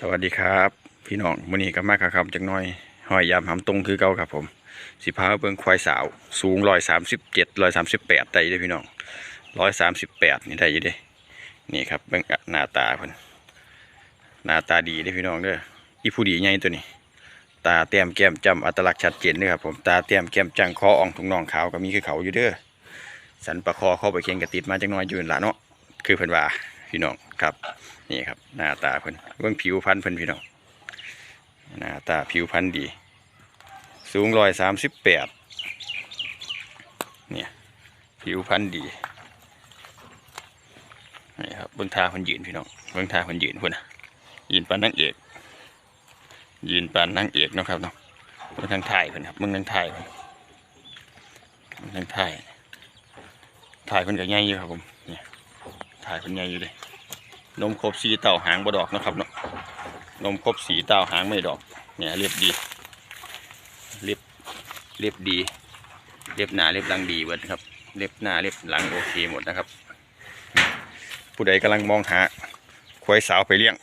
สวัสดีครับ พี่น้องมื้อนี้ก็มาครับจักน่อยหอยยามหำตรงคือเก่าครับผม สิพาเบิ่งควายสาว สูง137 138ได้อยู่เด้พี่น้อง138นี่ได้ยู่เด้นี่ครับเบิ่งหน้าตาเพิ่นหน้าตาดีเด้พี่น้องเด้ออีผู้ดีใหญ่ตัวนี้ ตาแต้มแก้มจำอัตลักษณ์ชัดเจนเด้อครับผมตาแต้มแก้มจังคออ่องถุงน่องขาวก็มีคือเขาอยู่เด้อสันประคอเข้าไปเคียงกระติดมาจักน่อยยู่นั่นล่ะเนาะคือเพิ่นว่าพี่น้อง ครับนี่ครับหน้าตาเพิ่นเบิ่งผิวพรรณเพิ่นพี่น้องหน้าตาผิวพรรณดี สูงร้อยสามสิบแปดเนี่ยผิวพรรณดีนี่ครับเบิ่งทาเพิ่นยืนพี่น้องเบิ่งทาเพิ่นยืนเพิ่นน่ะยืนปานนางเอกยืนปานนางเอกเนาะครับเนาะเบิ่งทางท้ายเพิ่นครับเบิ่งทางท้ายเพิ่นเบิ่งทางท้ายท้ายเพิ่นก็ใหญ่อยู่ครับผมเนี่ยท้ายเพิ่นใหญ่อยู่เลย นมครบสีเต่าหางบดอกนะครับเนาะนมครบสีเต่าหางไม่ดอก เนี่ยเรียบดี เรียบเรียบดี เรียบหน้าเรียบหลังดีเบิดครับ เรียบหน้าเรียบหลังโอเคหมดนะครับ ผู้ใดกำลังมองหาควายสาวไปเลี้ยง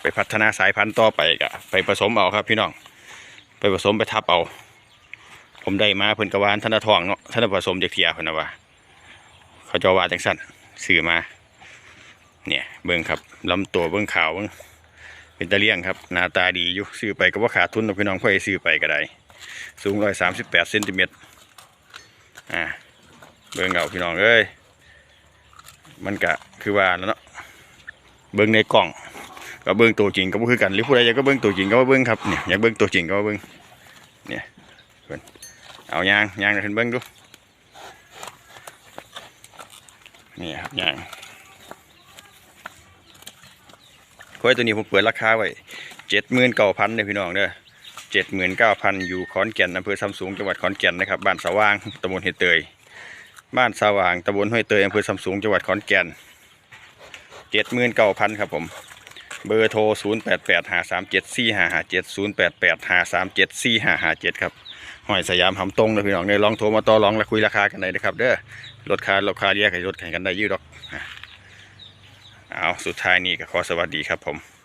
ไปพัฒนาสายพันธุ์ต่อไปก็ไปผสมเอาครับพี่น้อง ไปผสมไปทับเอา ผมได้มาเพิ่นกระวาลธนทองเนาะธนผสมเด็กเทียเพิ่นนะว่า เขาจะว่าจังสั้นสื่อมา เนี่ยเบิ้งครับลำตัวเบิ้งขาวเบิ้งเป็นตะเลี่ยงครับหน้าตาดีอยู่ซื้อไปก็ว่าขาดทุนพี่น้องค่อยซื้อไปก็ได้สูงร้อยสามสิบแปดเซนติเมตรอ่าเบิ้งเอาพี่น้องเอ้ยมันกะคือว่าแล้วเนาะเบิ้งในกล่องก็เบิ้งตัวจริงก็บ่คือกันหรือผู้ใดอยากก็เบิ้งตัวจริงก็มาเบิ้งครับเนี่ยอยากเบิ้งตัวจริงก็มาเบิ้งเนี่ยเอายางยางให้เพิ่นเบิ้งดูนี่ครับยาง ควายตัวนี้ผมเปิดราคาไว้เจ็ดหมื่นเก้าพันเลยพี่น้องเด้อเจ็ดหมื่นเก้าพันอยู่ขอนแก่นอำเภอซัมซุงจังหวัดขอนแก่นนะครับบ้านสว่างตำบลเฮดเตยบ้านสว่างตำบลห้วยเตยอำเภอซัมซุงจังหวัดขอนแก่นเจ็ดหมื่นเก้าพันครับผมเบอร์โทรศูนย์แปดแปดห้าสามเจ็ดสี่ห้าห้าเจ็ดศูนย์แปดแปดห้าสามเจ็ดสี่ห้าห้าเจ็ดครับหอยสยามหำตรงเลยพี่น้องเนี่ยลองโทรมาต่อรองและคุยราคากันได้นะครับเด้อลดค่าลดค่าเรียกให้ลดแข่งกันได้ยืดดอก เอาสุดท้ายนี้ก็ขอสวัสดีครับผม